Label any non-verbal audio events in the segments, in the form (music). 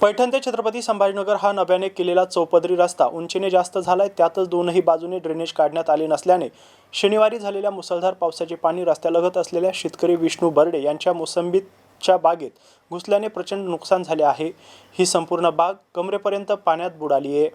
पैठण ते छत्रपती संभाजीनगर हा नव्याने केलेला चौपदरी रस्ता उंचीने जास्त झालाय. त्यातच दोनही बाजूने ड्रेनेज काढण्यात आले नसल्याने शनिवारी झालेल्या मुसळधार पावसाचे पाणी रस्त्यालगत असलेल्या शेतकरी विष्णू बर्डे यांच्या मोसंबीच्या बागेत घुसल्याने प्रचंड नुकसान झाले आहे. ही संपूर्ण बाग कमरेपर्यंत पाण्यात बुडाली आहे.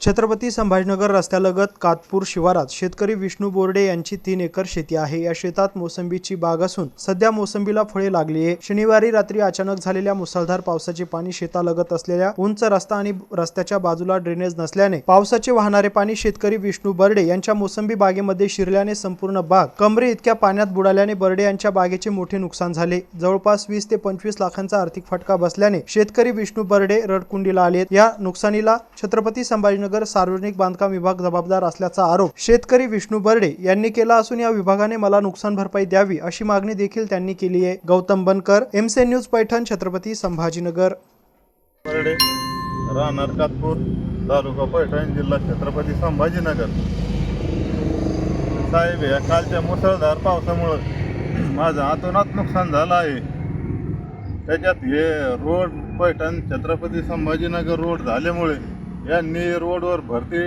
छत्रपती संभाजीनगर रस्त्यालगत कातपूर शिवारात शेतकरी विष्णू बोर्डे यांची तीन एकर शेती आहे. या शेतात मोसंबीची बाग असून सध्या मोसंबीला फळे लागली आहे. शनिवारी रात्री अचानक झालेल्या मुसळधार पावसाचे पाणी शेतालगत असलेल्या उंच रस्ता आणि रस्त्याच्या बाजूला ड्रेनेज नसल्याने पावसाचे वाहणारे पाणी शेतकरी विष्णू बर्डे यांच्या मोसंबी बागेमध्ये शिरल्याने संपूर्ण बाग कमरे इतक्या पाण्यात बुडाल्याने बर्डे यांच्या बागेचे मोठे नुकसान झाले. जवळपास वीस ते पंचवीस लाखांचा आर्थिक फटका बसल्याने शेतकरी विष्णू बर्डे रडकुंडीला आले या नुकसानीला छत्रपती संभाजीनगर सार्वजनिक बांधकाम विभाग जबाबदार असल्याचा आरोप शेतकरी विष्णू बर्डे यांनी केला असून या विभागाने मला नुकसान भरपाई द्यावी अशी मागणी देखील त्यांनी केली आहे. गौतम बनकर एमसे न्यूज पैठण छत्रपती संभाजीनगर. परडे राहणार कातपूर तालुका पैठण जिल्हा छत्रपती संभाजीनगर. साहेब या कालच्या मुसळधार पावसामुळं माझं अतोनात नुकसान झालं आहे. त्याच्यात हे रोड पैठण छत्रपती संभाजीनगर रोड झाल्यामुळे यांनी रोडवर भरती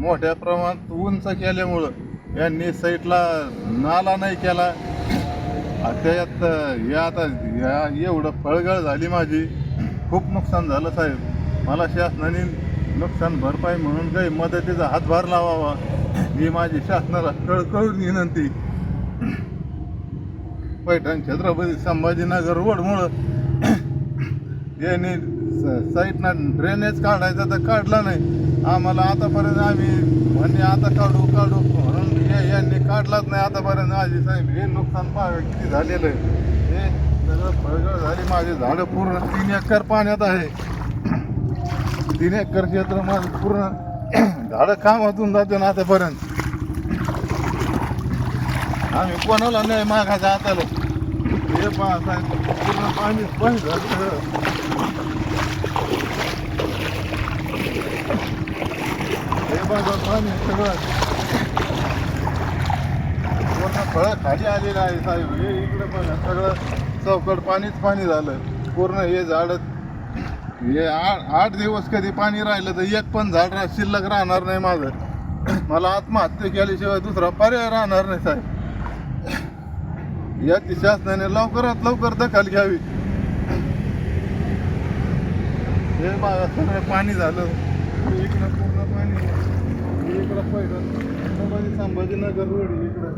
मोठ्या प्रमाणात उंच केल्यामुळं यांनी साईडला नाला नाही केला. त्याच्यात या आता या एवढं फळगळ झाली माझी. खूप नुकसान झालं साहेब. मला शासनाने नुकसान भरपाई म्हणून काही मदतीचा हातभार लावावा. ही माझी शासनाला कळकळून विनंती. पैठण छत्रपती संभाजीनगर रोडमुळं यांनी स- ड्रेनेज काढायचं तर काढला नाही. आम्हाला आतापर्यंत आम्ही म्हणजे आता काढू काढू. म्हणून हे यांनी काढलाच नाही आतापर्यंत. आजी साहेब हे नुकसान पाहा किती झालेलं आहे. हे सगळं फळगळ झाली माझी झाडं पूर्ण तीन एकर पाण्यात आहे. तीन एकर क्षेत्र माझं पूर्ण (clears throat) झाडं कामातून जाते ना आतापर्यंत. आम्ही कोणाला नाही मागायचं आताला हे पहा साहेब पूर्ण पाणी पण झालं. हे बघा पाणी सगळं. पूर्ण खाली आलेलं आहे साहेब. हे इकडं पण सगळं. चौकट पाणीच पाणी झालं. पूर्ण हे झाड हे आठ आठ दिवस कधी पाणी राहिलं तर एक पण झाड शिल्लक राहणार नाही माझं. मला आत्महत्या केल्याशिवाय दुसरा पर्याय राहणार नाही साहेब. याची शासनाने लवकरात लवकर दखल घ्यावी. हे बघा सगळं पाणी झालं. इकडं पूर्ण पाणी. इकडं पहिलं संभाजीनगर रोड इकडं.